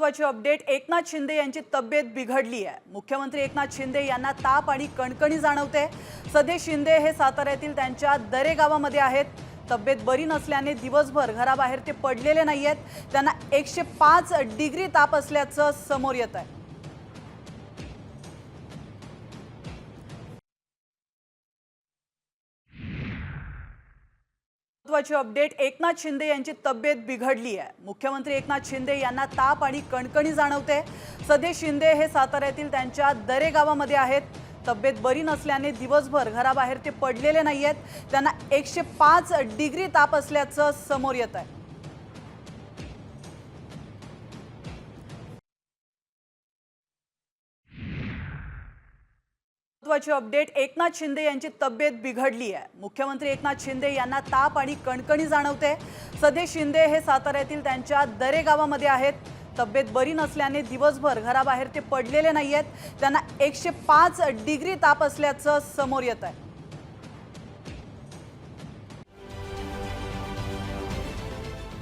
महत्वाची अपडेट एकनाथ शिंदे यांची तब्येत बिघडली आहे. मुख्यमंत्री एकनाथ शिंदे यांना ताप आणि कणकणी जाणवते. सदेश शिंदे हे साताऱ्यातील त्यांच्या दरे गावामध्ये आहेत. तब्येत बरी नसल्याने दिवसभर घराबाहेर ते पडलेले नाही आहेत त्यांना एकशे पाच डिग्री ताप असल्याचं समोर येत आहे. महत्वाची अपडेट. एकनाथ शिंदे यांची तब्येत बिघडली आहे. मुख्यमंत्री एकनाथ शिंदे यांना ताप आणि कणकणी जाणवते. सध्या शिंदे हे साताऱ्यातील त्यांच्या दरे गावामध्ये आहेत. तब्येत बरी नसल्याने दिवसभर घराबाहेर ते पडलेले नाही आहेत त्यांना एकशे पाच डिग्री ताप असल्याचं समोर येत आहे. महत्वाची अपडेट. एकनाथ शिंदे यांची तब्येत बिघडली आहे. मुख्यमंत्री एकनाथ शिंदे यांना ताप आणि कणकणी जाणवते. सध्या शिंदे हे साताऱ्यातील त्यांच्या दरे गावामध्ये आहेत. तब्येत बरी नसल्याने दिवसभर घराबाहेर ते पडलेले नाही आहेत त्यांना एकशे पाच डिग्री ताप असल्याचं समोर येत आहे.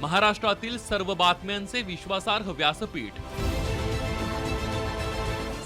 महाराष्ट्रातील सर्व बातम्यांचे विश्वासार्ह व्यासपीठ.